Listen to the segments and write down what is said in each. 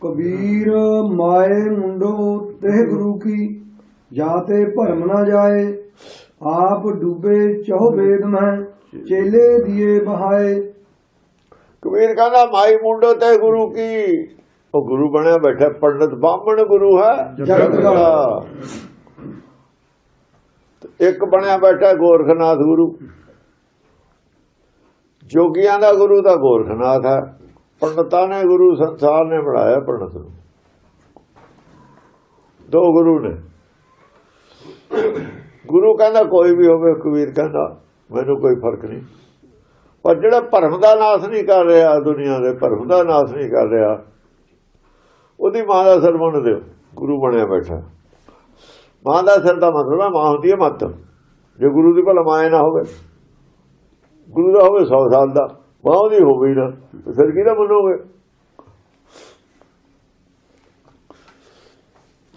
ਕਬੀਰ ਮਾਏ ਮੁੰਡੋ ਤੇ ਗੁਰੂ ਕੀ? ਜਾਤੇ ਭਰਮ ਨਾ ਜਾਏ ਆਪ ਡੂਬੇ ਚਹੁ ਵੇਦ ਮੈਂ ਚੇਲੇ ਦੀਏ ਬਹਾਏ। ਕਬੀਰ ਕਹਿੰਦਾ ਮਾਈ ਮੁੰਡੋ ਤੇ ਗੁਰੂ ਕੀ? ਉਹ ਗੁਰੂ ਬਣਿਆ ਬੈਠਾ ਪੰਡਤ ਬਾਹਮਣ ਗੁਰੂ ਹੈ। ਜਗਤ ਦਾ। ਇੱਕ ਬਣਿਆ ਬੈਠਾ ਗੋਰਖਨਾਥ ਗੁਰੂ। ਜੋਗੀਆਂ ਦਾ ਗੁਰੂ ਤਾਂ ਗੋਰਖਨਾਥ ਹੈ। ਪੰਡਤਾਂ ਨੇ, ਗੁਰੂ ਸੰਸਾਰ ਨੇ ਬਣਾਇਆ ਪੰਡਤ ਨੂੰ। ਦੋ ਗੁਰੂ ਨੇ। ਗੁਰੂ ਕਹਿੰਦਾ, ਕੋਈ ਵੀ ਹੋਵੇ ਕਬੀਰ ਕਹਿੰਦਾ, ਮੈਨੂੰ ਕੋਈ ਫ਼ਰਕ ਨਹੀਂ। ਪਰ ਜਿਹੜਾ ਭਰਮ ਦਾ ਨਾਸ਼ ਨਹੀਂ ਕਰ ਰਿਹਾ ਦੁਨੀਆ ਦੇ, ਭਰਮ ਦਾ ਨਾਸ਼ ਨਹੀਂ ਕਰ ਰਿਹਾ, ਉਹਦੀ ਮਾਂ ਦਾ ਸਿਰ ਬਣ ਦਿਓ, ਗੁਰੂ ਬਣਿਆ ਬੈਠਾ। ਮਾਂ ਦਾ ਸਿਰ ਦਾ ਮਤਲਬ ਹੈ ਮਾਂ ਹੁੰਦੀ ਹੈ ਮੱਤ। ਜੇ ਗੁਰੂ ਦੀ ਭਲਾ ਮਾਂ ਨਾ ਹੋਵੇ, ਗੁਰੂ ਦਾ ਹੋਵੇ 100 ਸਾਲ ਦਾ। ਮਾਂ ਉਹਦੀ ਹੋਵੇ ਹੀ ਨਾ, ਤੇ ਫਿਰ ਕਿਹਦਾ ਮੰਨੋਗੇ?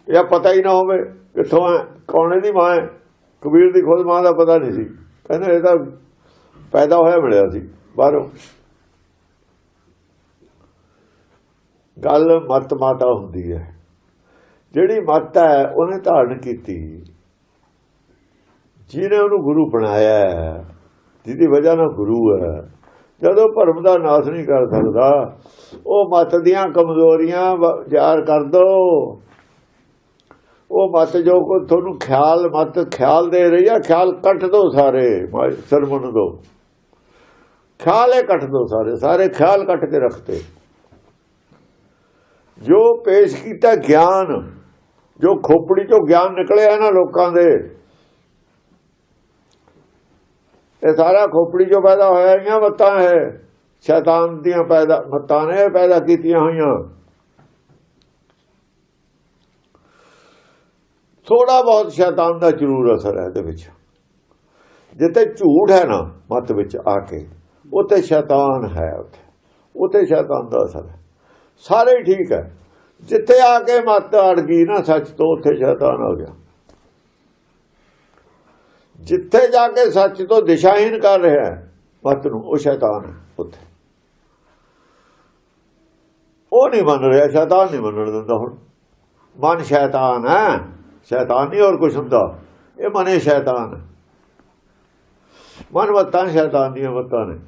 ਇਹ ਪਤਾ ਹੀ ਨਾ ਹੋਵੇ ਕਿੱਥੋਂ ਹੈ ਕੌਣ ਦੀ ਮਾਂ ਹੈ? ਕਬੀਰ ਦੀ ਖੁਦ ਮਾਂ ਦਾ ਪਤਾ ਨਹੀਂ ਸੀ। ਕਹਿੰਦੇ ਇਹ ਤਾਂ ਪੈਦਾ ਹੋਇਆ ਮਿਲਿਆ ਸੀ, ਬਾਹਰੋਂ। ਗੱਲ ਮਤ ਮਾਤਾ ਹੁੰਦੀ ਹੈ। ਜਿਹੜੀ ਮਤ ਹੈ, ਉਹਨੇ ਧਾਰਨ ਕੀਤੀ। ਜਿਹਨੇ ਉਹਨੂੰ ਗੁਰੂ ਬਣਾਇਆ ਜਿਹਦੀ ਵਜ੍ਹਾ ਨਾਲ ਗੁਰੂ ਹੈ। ਜਦੋਂ ਭਰਮ ਦਾ ਨਾਸ਼ ਨਹੀਂ ਕਰ ਸਕਦਾ, ਉਹ ਮਤ ਦੀਆਂ ਕਮਜ਼ੋਰੀਆਂ ਵ- ਕਰ ਦੋ। ਉਹ ਮਤ ਜੋ ਕੋ ਤੁਹਾਨੂੰ ਖਿਆਲ, ਮਤ ਖਿਆਲ ਦੇ ਰਹੀ ਆ, ਖਿਆਲ ਕੱਟ ਦੋ ਸਾਰੇ ਸਰਮਨ ਦੋ। ਖਿਆਲੇ ਕੱਟ ਦੋ ਸਾਰੇ ਸਾਰੇ ਖਿਆਲ ਕੱਟ ਕੇ ਰੱਖਤੇ। ਜੋ ਪੇਸ਼ ਕੀਤਾ ਗਿਆਨ, ਜੋ ਖੋਪੜੀ ਚੋਂ ਗਿਆਨ ਨਿਕਲਿਆ ਨਾ ਲੋਕਾਂ ਦੇ ਇਹ ਸਾਰਾ ਖੋਪੜੀ ਚੋਂ ਪੈਦਾ ਹੋਇਆ ਇਹ ਮੱਤਾਂ ਹੈ ਸ਼ੈਤਾਨ ਦੀਆਂ ਪੈਦਾ, ਮੱਤਾਂ ਨੇ ਪੈਦਾ ਕੀਤੀਆਂ ਹੋਈਆਂ। ਥੋੜਾ ਬਹੁਤ ਸ਼ੈਤਾਨ ਦਾ ਜ਼ਰੂਰ ਅਸਰ ਹੈ ਇਹਦੇ ਵਿੱਚ। ਜਿੱਥੇ ਝੂਠ ਹੈ ਨਾ, ਮਤ ਵਿੱਚ ਆ ਕੇ, ਉੱਥੇ ਸ਼ੈਤਾਨ ਹੈ ਉੱਥੇ। ਉੱਥੇ ਸ਼ੈਤਾਨ ਦਾ ਅਸਰ ਹੈ। ਸਾਰੇ ਹੀ ਠੀਕ ਹੈ। ਜਿੱਥੇ ਆ ਕੇ ਮਤ ਅੜ ਗਈ ਨਾ ਸੱਚ, ਤੋਂ ਉੱਥੇ ਸ਼ੈਤਾਨ ਆ ਗਿਆ। ਜਿੱਥੇ ਜਾ ਕੇ ਸੱਚ ਤੋਂ ਦਿਸ਼ਾਹੀਨ ਕਰ ਰਿਹਾ ਹੈ ਮਤ ਨੂੰ, ਉਹ ਸ਼ੈਤਾਨ ਹੈ ਉੱਥੇ। ਉਹ ਨਹੀਂ ਮੰਨ ਰਿਹਾ, ਸ਼ੈਤਾਨ ਨਹੀਂ ਮੰਨਣ ਦਿੰਦਾ ਹੁਣ। ਮਨ ਸ਼ੈਤਾਨ ਹੈ, ਸ਼ੈਤਾਨ ਨਹੀਂ ਹੋਰ ਕੁਝ ਹੁੰਦਾ। ਇਹ ਮਨੇ ਸ਼ੈਤਾਨ ਮਨ ਮਤਾਂ ਸ਼ੈਤਾਨ ਦੀਆਂ ਮਤਾਂ ਨੇ।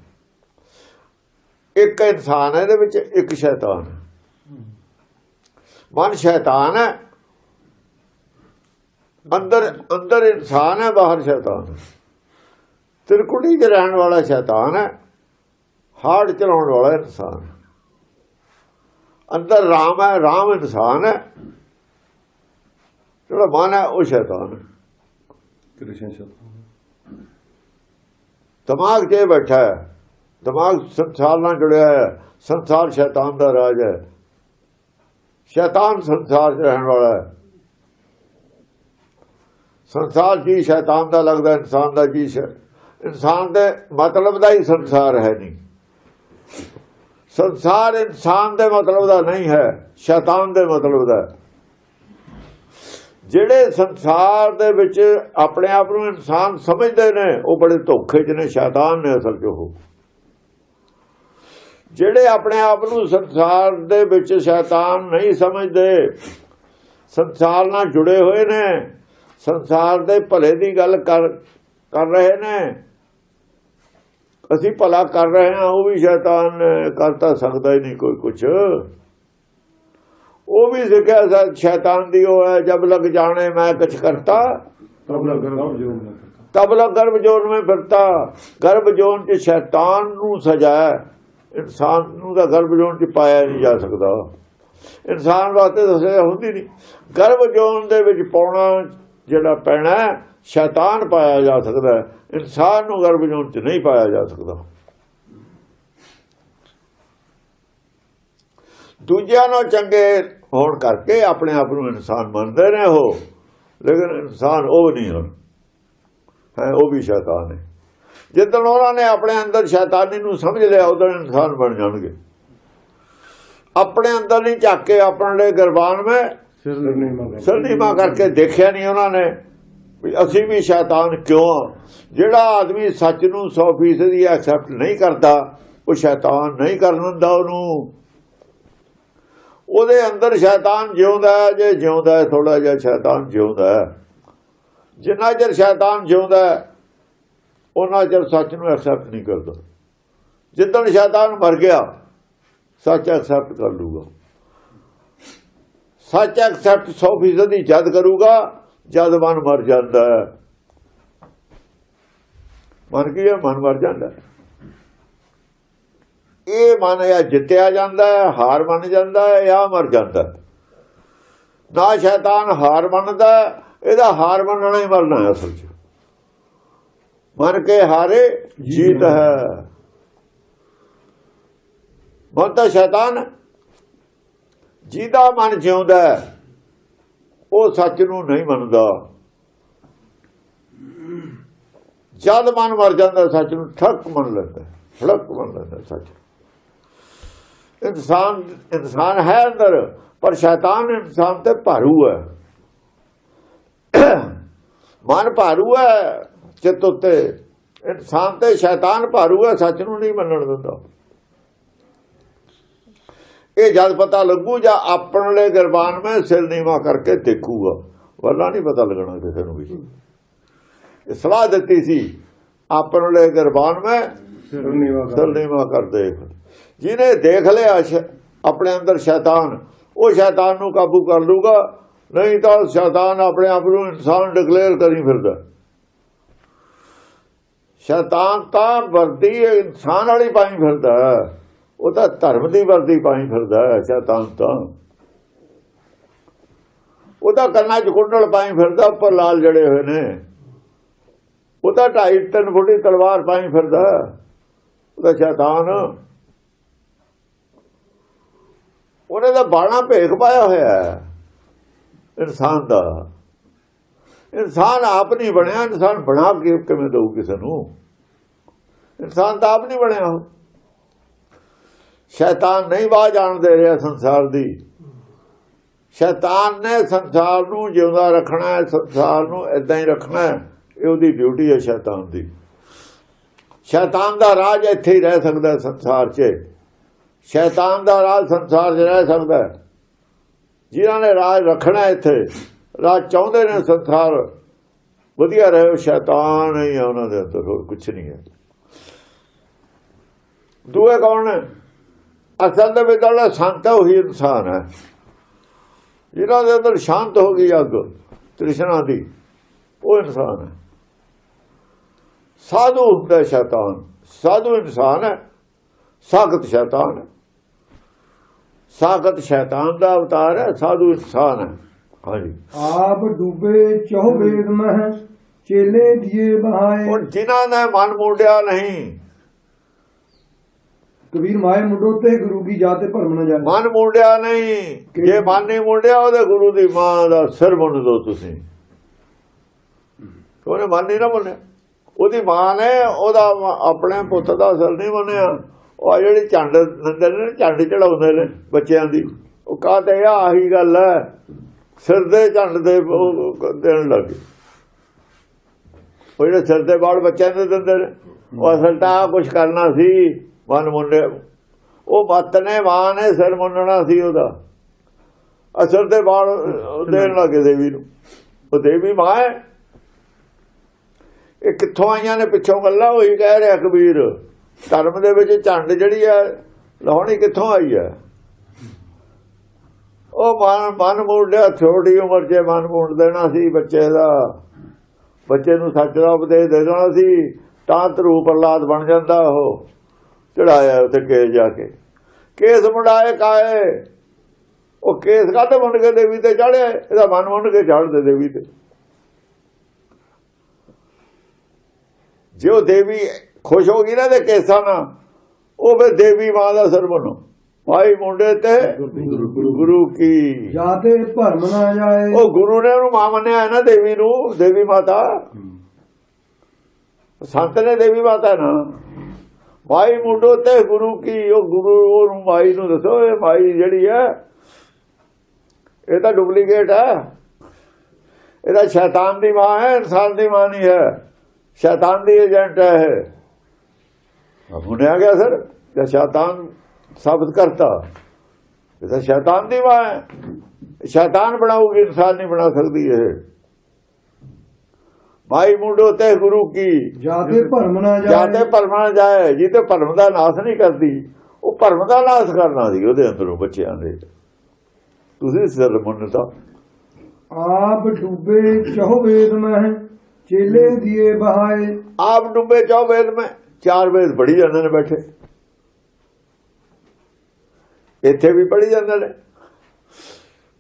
ਇੱਕ ਇਨਸਾਨ ਹੈ, ਇਹਦੇ ਵਿੱਚ ਇੱਕ ਸ਼ੈਤਾਨ ਮਨ ਸ਼ੈਤਾਨ ਹੈ ਅੰਦਰ ਅੰਦਰ ਇਨਸਾਨ ਹੈ ਬਾਹਰ ਸ਼ੈਤਾਨ ਤਿਰਕੁਟੀ 'ਚ ਰਹਿਣ ਵਾਲਾ ਸ਼ੈਤਾਨ ਹੈ ਹਾਰਡ ਚਲਾਉਣ ਵਾਲਾ ਇਨਸਾਨ ਅੰਦਰ ਰਾਮ ਹੈ ਰਾਮ ਇਨਸਾਨ ਹੈ। ਜਿਹੜਾ ਮਨ ਹੈ ਉਹ ਸ਼ੈਤਾਨ ਹੈ। ਕ੍ਰਿਸ਼ਨ ਸ਼ਬਦ ਦਿਮਾਗ ਇਹ ਬੈਠਾ ਹੈ ਦਿਮਾਗ ਸੰਸਾਰ ਨਾਲ ਜੁੜਿਆ ਹੈ ਸੰਸਾਰ ਸ਼ੈਤਾਨ ਦਾ ਰਾਜ ਹੈ। ਸ਼ੈਤਾਨ ਸੰਸਾਰ 'ਚ ਰਹਿਣ ਵਾਲਾ ਹੈ। ਸੰਸਾਰ ਜੀ ਸ਼ੈਤਾਨ ਦਾ ਲੱਗਦਾ, ਇਨਸਾਨ ਦਾ ਜੀ ਇਨਸਾਨ ਦੇ ਮਤਲਬ ਦਾ ਹੀ ਸੰਸਾਰ ਹੈ ਨਹੀਂ। ਸੰਸਾਰ ਇਨਸਾਨ ਦੇ ਮਤਲਬ ਦਾ ਨਹੀਂ ਹੈ, ਸ਼ੈਤਾਨ ਦੇ ਮਤਲਬ ਦਾ ਜਿਹੜੇ ਸੰਸਾਰ ਦੇ ਵਿੱਚ ਆਪਣੇ ਆਪ ਨੂੰ ਇਨਸਾਨ ਸਮਝਦੇ ਨੇ, ਉਹ ਬੜੇ ਧੋਖੇ 'ਚ ਨੇ, ਸ਼ੈਤਾਨ ਨੇ ਅਸਲ 'ਚ ਉਹ। ਜਿਹੜੇ ਆਪਣੇ ਆਪ ਨੂੰ ਸੰਸਾਰ ਦੇ ਵਿੱਚ ਸ਼ੈਤਾਨ ਨਹੀਂ ਸਮਝਦੇ, ਸੰਸਾਰ ਨਾਲ ਜੁੜੇ ਹੋਏ ਨੇ ਸੰਸਾਰ ਦੇ ਭਲੇ ਦੀ ਗੱਲ ਕਰ ਕਰ ਰਹੇ ਨੇ। ਅਸੀਂ ਭਲਾ ਕਰ ਰਹੇ ਹਾਂ ਉਹ ਵੀ ਸ਼ੈਤਾਨ ਨੇ ਕਰ ਤਾਂ ਸਕਦਾ ਹੀ ਨਹੀਂ ਕੋਈ ਕੁਝ ਉਹ ਵੀ ਸਿੱਖਿਆ ਸ- ਸ਼ੈਤਾਨ ਦੀ ਉਹ ਹੈ ਜਬ ਲਗ ਜਾਣੇ ਮੈਂ ਕੁਛ ਕਰਤਾ। ਤਬ ਲਗ ਗਰਭ ਜੋ ਨਾ ਕਰਤਾ। ਤਬ ਲਗ ਗਰਭ ਜੋਨ में ਫਿਰਤਾ। ਗਰਭ ਜੋਨ ਚ ਸ਼ੈਤਾਨ ਨੂੰ ਸਜਾਇਆ ਇਨਸਾਨ ਨੂੰ ਤਾਂ ਗਰਭ ਜੋਨ ਚ ਪਾਇਆ ਨਹੀਂ ਜਾ ਸਕਦਾ। ਇਨਸਾਨ ਵਾਸਤੇ ਤਾਂ ਸਜ਼ਾ ਹੁੰਦੀ ਨਹੀਂ। ਗਰਭ ਜੋਨ ਦੇ ਵਿੱਚ ਪਾਉਣਾ ਜਿਹੜਾ ਪੈਣਾ ਸ਼ੈਤਾਨ ਪਾਇਆ ਜਾ ਸਕਦਾ ਇਨਸਾਨ ਨੂੰ ਗਰਭ ਜੋਨ ਚ ਨਹੀਂ ਪਾਇਆ ਜਾ ਸਕਦਾ। ਦੂਜਿਆਂ ਨੂੰ ਚੰਗੇ ਹੋਣ ਕਰਕੇ ਆਪਣੇ ਆਪ ਨੂੰ ਇਨਸਾਨ ਮੰਨਦੇ ਨੇ ਉਹ, ਲੇਕਿਨ ਇਨਸਾਨ ਉਹ ਨਹੀਂ ਹਨ। ਹੈ, ਉਹ ਵੀ ਸ਼ੈਤਾਨ ਹੈ ਜਿੱਦਣ ਉਹਨਾਂ ਨੇ ਆਪਣੇ ਅੰਦਰ ਸ਼ੈਤਾਨੀ ਨੂੰ ਸਮਝ ਲਿਆ, ਉਦੋਂ ਇਨਸਾਨ ਬਣ ਜਾਣਗੇ। ਆਪਣੇ ਅੰਦਰ ਨਹੀਂ ਝਾਕ ਕੇ ਆਪਣੇ ਗਰਬਾਨ ਵਿੱਚ ਸਰਨੀਮਾ ਕਰਕੇ ਦੇਖਿਆ ਨਹੀਂ ਉਹਨਾਂ ਨੇ ਵੀ ਅਸੀਂ ਵੀ ਸ਼ੈਤਾਨ ਕਿਉਂ ਜਿਹੜਾ ਆਦਮੀ ਸੱਚ ਨੂੰ 100% ਹੀ ਐਕਸੈਪਟ ਨਹੀਂ ਕਰਦਾ ਉਹ ਸ਼ੈਤਾਨ ਨਹੀਂ ਕਰਨ ਦਿੰਦਾ ਉਹਨੂੰ। ਉਹਦੇ ਅੰਦਰ ਸ਼ੈਤਾਨ ਜਿਉਂਦਾ ਜੇ ਜਿਉਂਦਾ ਥੋੜਾ ਜਿਹਾ ਸ਼ੈਤਾਨ ਜਿਉਂਦਾ ਜਿੰਨਾ ਚਿਰ ਸ਼ੈਤਾਨ ਜਿਉਂਦਾ ਉਹਨਾਂ ਚਿਰ ਸੱਚ ਨੂੰ ਐਕਸੈਪਟ ਨਹੀਂ ਕਰਦਾ। ਜਿੱਦਣ ਸ਼ੈਤਾਨ ਮਰ ਗਿਆ ਸੱਚ ਐਕਸੈਪਟ ਕਰ ਲੂਗਾ ਸੱਚ ਐਕਸੈਪਟ 100% ਹੀ ਜਦ ਕਰੂਗਾ ਜਦ ਮਨ ਮਰ ਜਾਂਦਾ ਕੀ ਹੈ? ਮਨ ਮਰ ਜਾਂਦਾ ਇਹ ਮਨ ਜਾਂ ਜਿੱਤਿਆ ਜਾਂਦਾ ਹੈ ਹਾਰ ਮੰਨ ਜਾਂਦਾ ਹੈ ਜਾਂ ਮਰ ਜਾਂਦਾ ਨਾ ਸ਼ੈਤਾਨ ਹਾਰ ਮੰਨਦਾ ਇਹਦਾ ਹਾਰ ਮੰਨਣਾ ਹੀ ਮਰਨਾ ਹੈ ਅਸਲ 'ਚ। ਮਨ ਕੇ ਹਾਰੇ ਜੀਤ ਹੈ। ਮਨ ਤਾਂ ਸ਼ੈਤਾਨ। ਜਿਹਦਾ ਮਨ ਜਿਉਂਦਾ ਉਹ ਸੱਚ ਨੂੰ ਨਹੀਂ ਮੰਨਦਾ। ਜਦ ਮਨ ਮਰ ਜਾਂਦਾ, ਸੱਚ ਨੂੰ ਠੱਕ ਮੰਨ ਲੈਂਦਾ ਫੜਕ ਮੰਨ ਲੈਂਦਾ ਸੱਚ ਇਨਸਾਨ ਇਨਸਾਨ ਹੈ ਅੰਦਰ, ਪਰ ਸ਼ੈਤਾਨ ਇਨਸਾਨ ਤੇ ਭਾਰੂ ਹੈ। ਮਨ ਭਾਰੂ ਹੈ, ਚਿੱਤ ਉੱਤੇ। ਇਨਸਾਨ ਤੇ ਸ਼ੈਤਾਨ ਭਾਰੂ ਹੈ, ਸੱਚ ਨੂੰ ਨਹੀਂ ਮੰਨਣ ਦਿੰਦਾ। ਇਹ ਜਦ ਪਤਾ ਲੱਗੂ ਜਾਂ ਆਪਣੇ ਗਰਬਾਨ ਮੈਂ ਸਿਰ ਨੀਵਾ ਕਰਕੇ ਦੇਖੂਗਾ। ਵਰਨਾ ਨਹੀਂ ਪਤਾ ਲੱਗਣਾ ਕਿਸੇ ਨੂੰ ਵੀ। ਇਹ ਸਲਾਹ ਦਿੱਤੀ ਸੀ ਆਪਣੇ ਗਰਬਾਨ ਮੈਂ ਸਿਰ ਨੀਵਾ ਸਿਰ ਨੀਵਾ ਕਰ ਦੇਖ ਜਿਹਨੇ ਦੇਖ ਲਿਆ ਆਪਣੇ ਅੰਦਰ ਸ਼ੈਤਾਨ ਉਹ ਸ਼ੈਤਾਨ ਨੂੰ ਕਾਬੂ ਕਰ ਲੂਗਾ। ਨਹੀਂ ਤਾਂ ਸ਼ੈਤਾਨ ਆਪਣੇ ਆਪ ਨੂੰ ਇਨਸਾਨ ਡਿਕਲੇਅਰ ਕਰੀ ਫਿਰਦਾ। ਸ਼ੈਤਾਨ ਤਾਂ ਵਰਦੀ ਇਨਸਾਨ ਵਾਲੀ ਪਾਈ ਫਿਰਦਾ। ਉਹ ਤਾਂ ਧਰਮ ਦੀ ਵਰਦੀ ਪਾਈ ਫਿਰਦਾ ਹੈ ਸ਼ੈਤਾਨ ਤਾਂ ਉਹਦਾ ਕੰਨਾਂ 'ਚ ਕੁੰਡਲ ਪਾਈ ਫਿਰਦਾ, ਉੱਪਰ ਲਾਲ ਜੜੇ ਹੋਏ ਨੇ। ਉਹਦਾ ਢਾਈ, ਤਿੰਨ ਫੁੱਟੀ ਤਲਵਾਰ ਪਾਈ ਫਿਰਦਾ ਉਹਦਾ ਸ਼ੈਤਾਨ। ਉਹਨੇ ਤਾਂ ਬਾਣਾ ਭੇਖ ਪਾਇਆ ਹੋਇਆ ਹੈ, ਇਨਸਾਨ ਦਾ। ਇਨਸਾਨ ਆਪ ਨਹੀਂ ਬਣਿਆ, ਇਨਸਾਨ ਬਣਾ ਕੇ ਕਿਵੇਂ ਦਊ ਕਿਸੇ ਨੂੰ? ਇਨਸਾਨ ਤਾਂ ਆਪ ਨਹੀਂ ਬਣਿਆ। ਉਹ ਸ਼ੈਤਾਨ ਨਹੀਂ ਬਾਹ ਜਾਣ ਦੇ ਰਿਹਾ ਸੰਸਾਰ ਦੀ। ਸ਼ੈਤਾਨ ਨੇ ਸੰਸਾਰ ਨੂੰ ਜਿਉਂਦਾ ਰੱਖਣਾ ਹੈ, ਸੰਸਾਰ ਨੂੰ ਇਦਾਂ ਹੀ ਰੱਖਣਾ ਹੈ। ਇਹ ਉਹਦੀ ਡਿਊਟੀ ਹੈ ਸ਼ੈਤਾਨ ਦੀ। ਸ਼ੈਤਾਨ ਦਾ ਰਾਜ ਇੱਥੇ ਹੀ ਰਹਿ ਸਕਦਾ ਸੰਸਾਰ 'ਚ। ਸ਼ੈਤਾਨ ਦਾ ਰਾਜ ਸੰਸਾਰ 'ਚ ਰਹਿ ਸਕਦਾ ਹੈ। ਜਿਨ੍ਹਾਂ ਨੇ ਰਾਜ ਰੱਖਣਾ ਇੱਥੇ, ਰਾਜ ਚਾਹੁੰਦੇ ਨੇ ਸੰਸਾਰ। ਵਧੀਆ ਰਹੇ ਉਹ ਸ਼ੈਤਾਨ ਹੀ ਹੈ ਉਹਨਾਂ ਦੇ ਅੰਦਰ, ਹੋਰ ਕੁਝ ਨਹੀਂ ਹੈ। ਦੂਏ ਕੌਣ ਨੇ ਅਸਲ ਦੇ ਵਿੱਚ ਜਿਹੜਾ ਸੰਤ ਹੈ ਉਹੀ ਇਨਸਾਨ ਹੈ। ਜਿਨ੍ਹਾਂ ਦੇ ਅੰਦਰ ਸ਼ਾਂਤ ਹੋ ਗਈ ਅੱਗ ਤ੍ਰਿਸ਼ਨਾ ਦੀ ਉਹ ਇਨਸਾਨ ਹੈ। ਸਾਧੂ ਹੁੰਦਾ ਸ਼ੈਤਾਨ ਸਾਧੂ ਇਨਸਾਨ ਹੈ ਸਾਖਤ ਸ਼ੈਤਾਨ ਹੈ। ਸਾਖਤ ਸ਼ੈਤਾਨ ਦਾ ਅਵਤਾਰ ਹੈ ਸਾਧੂ ਇਨਸਾਨ ਹੈ। ਹਾਂਜੀ। ਆਪ ਡੂਬੇ ਚਹੁ ਵੇਦ ਮਹਿ ਚੇਲੇ ਦੀਏ ਬਹਾਏ। ਹੁਣ ਜਿਨ੍ਹਾਂ ਨੇ ਮਨ ਮੋੜਿਆ ਨਹੀਂ ਕਬੀਰ ਮਾਏ ਮੁੰਡੋ ਤੇ ਗੁਰੂ ਕੀ ਜਾਤੇ ਭਰਮ ਨਾ ਜਾਏ ਮਨ ਮੋੜਿਆ ਨਹੀਂ। ਜੇ ਮਨ ਨਹੀਂ ਮੋੜਿਆ ਉਹਦੇ ਗੁਰੂ ਦੀ ਮਾਂ ਦਾ ਸਿਰ ਮੁੰਡ ਦੋ ਤੁਸੀਂ। ਉਹਨੇ ਮਨ ਨਹੀਂ ਨਾ ਮੰਨਿਆ ਉਹਦੀ ਮਾਂ ਨੇ ਉਹਦਾ ਆਪਣੇ ਪੁੱਤ ਦਾ ਸਿਰ ਨਹੀਂ ਮੰਨਿਆ ਉਹ ਜਿਹੜੀ ਝੰਡ ਦਿੰਦੇ ਨੇ ਝੰਡ ਚੜਾਉਂਦੇ ਨੇ ਬੱਚਿਆਂ ਦੀ। ਉਹ ਕਹਤੇ ਆ ਆਹੀ ਗੱਲ ਹੈ। ਸਿਰ ਦੇ ਝੰਡ ਦੇ ਦੇਣ ਲੱਗੇ ਉਹ ਜਿਹੜੇ ਸਿਰ ਦੇ ਬਾਲ ਬੱਚਿਆਂ ਦੇ ਦਿੰਦੇ ਨੇ ਉਹ ਅਸਲ ਤਾਂ ਕੁਝ ਕਰਨਾ ਸੀ। ਮਨ ਮੁੰਡੇ, ਉਹ ਮੱਤ ਨੇ, ਮਾਂ ਨੇ ਸਿਰ ਮੁੰਨਣਾ ਸੀ ਉਹਦਾ। ਅਸਰ ਤੇ ਬਾਲ ਦੇਣ ਲੱਗੇ ਦੇਵੀ ਨੂੰ। ਉਹ ਦੇਵੀ ਮਾਂ ਹੈ। ਇਹ ਕਿੱਥੋਂ ਆਈਆਂ ਨੇ, ਪਿੱਛੋਂ ਗੱਲਾਂ ਹੋਈ, ਕਹਿ ਰਿਹਾ ਕਬੀਰ। ਧਰਮ ਦੇ ਵਿੱਚ ਝੰਡ ਜਿਹੜੀ ਹੈ ਲਾਉਣੀ ਕਿੱਥੋਂ ਆਈ ਹੈ? ਉਹ ਮਨ ਮਨ ਮੋੜਿਆ, ਛੋਟੀ ਉਮਰ 'ਚ ਮਨ ਮੋੜ ਦੇਣਾ ਸੀ ਬੱਚੇ ਦਾ। ਬੱਚੇ ਨੂੰ ਸੱਚ ਦਾ ਉਪਦੇਸ਼ ਦੇ ਦੇਣਾ ਸੀ, ਤਾਂ ਧਰੂ ਪ੍ਰਲਾਦ ਬਣ ਜਾਂਦਾ ਉਹ। ਚੜਾਇਆ ਉੱਤੇ ਕੇਸ ਜਾ ਕੇ। ਕੇਸ ਮੁੰਡਾਏ ਕਾਏ ਉਹ ਕੇਸ ਕਾਤੇ ਮੁੰਡ ਕੇ ਦੇਵੀ ਤੇ ਚੜਿਆ ਇਹਦਾ ਮਨ ਮੁੰਡ ਕੇ ਚੜ੍ਹ ਦੇ ਦੇਵੀ ਤੇ। ਜੇ ਉਹ ਦੇਵੀ ਖੁਸ਼ ਹੋ ਗਈ ਨਾ ਤੇ ਕੇਸਾਂ ਨਾਲ ਉਹ ਫਿਰ ਦੇਵੀ ਮਾਂ ਦਾ ਸਰ ਬਣੋ। ਭਾਈ ਮੁੰਡੇ ਤੇ ਗੁਰੂ ਕੀ। ਜਾਤੇ ਭਰਮ ਨਾ ਜਾਏ। ਉਹ ਗੁਰੂ ਨੇ ਉਹਨੂੰ ਮਾਂ ਮੰਨਿਆ ਹੈ ਨਾ ਦੇਵੀ ਨੂੰ ਦੇਵੀ ਮਾਤਾ। ਸੰਤ ਨੇ ਦੇਵੀ ਮਾਤਾ ਨਾ। ਮਾਈ ਮੁੰਡੋ ਤੇ ਗੁਰੂ ਕੀ, ਉਹ ਗੁਰੂ ਉਹਨੂੰ ਮਾਈ ਨੂੰ ਦੱਸੋ, ਇਹ ਮਾਈ ਜਿਹੜੀ ਹੈ, ਇਹ ਤਾਂ ਡੁਪਲੀਕੇਟ ਹੈ। ਇਹ ਤਾਂ ਸ਼ੈਤਾਨ ਦੀ ਮਾਂ ਹੈ, ਇਨਸਾਨ ਦੀ ਮਾਂ ਨਹੀਂ ਹੈ। ਸ਼ੈਤਾਨ ਦੀ ਏਜੰਟ ਹੈ ਇਹ। ਹੁਣੇ ਗਿਆ ਸਰ? ਜੇ ਸ਼ੈਤਾਨ ਸਾਬਤ ਕਰਤਾ। ਇਹ ਤਾਂ ਸ਼ੈਤਾਨ ਦੀ ਮਾਂ ਹੈ। ਸ਼ੈਤਾਨ ਬਣਾਉਗੀ ਇਨਸਾਨ ਨਹੀਂ ਬਣਾ ਸਕਦੀ ਇਹ। ਭਾਈ ਮੁੰਡੋ ਤੇ ਗੁਰੂ ਕੀ? ਜਾਤੇ ਭਰਮ ਨਾ ਜਾਤੇ ਜਾਏ ਭਰਮ ਨਾ ਜਾਏ ਜੀ ਤੇ ਭਰਮ ਦਾ ਨਾਸ ਨਹੀਂ ਕਰਦੀ ਉਹ ਭਰਮ ਦਾ ਨਾਸ ਕਰਨਾ ਸੀ ਉਹਦੇ ਅੰਦਰੋਂ ਬੱਚਿਆਂ ਦੇ। ਤੁਸੀਂ ਸਿਰ ਮੰਨਤਾ। ਆਪ ਡੂਬੇ ਚਹੁ ਵੇਦ ਮਹਿ ਚੇਲੇ ਦੀਏ ਬਹਾਏ। ਆਪ ਡੁੱਬੇ ਚੌ ਵੇਦ ਮੈਂ ਚਾਰ ਵੇਦ ਪੜੀ ਜਾਂਦੇ ਨੇ ਬੈਠੇ। ਇੱਥੇ ਵੀ ਪੜੀ ਜਾਂਦੇ ਨੇ।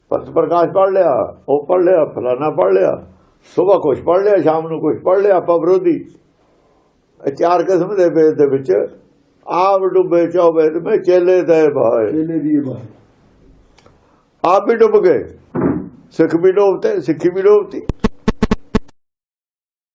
ਪਤ ਪ੍ਰਕਾਸ਼ ਪੜ ਲਿਆ ਉਹ ਪੜ ਲਿਆ ਫਲਾਣਾ ਪੜ ਲਿਆ। ਸਵੇਰ ਕੁਛ ਪੜ ਲਿਆ ਸ਼ਾਮ ਨੂੰ ਕੁਛ ਪੜ ਲਿਆ ਆਪਾਂ ਵਿਰੋਧੀ। ਚਾਰ ਕਿਸਮ ਦੇ ਵੇਦ ਦੇ ਵਿੱਚ ਆਪ ਡੁੱਬੇ ਚੌ ਵੇਦ ਮੈਂ ਚੇਲੇ ਦੇ ਭਾਏ ਚੇਲੇ ਦੀਏ ਬਹਾਏ ਆਪ ਵੀ ਡੁੱਬ ਗਏ। ਸਿੱਖ ਵੀ ਡੁੱਬਤੇ ਸਿੱਖੀ ਵੀ ਡੁੱਬਤੀ।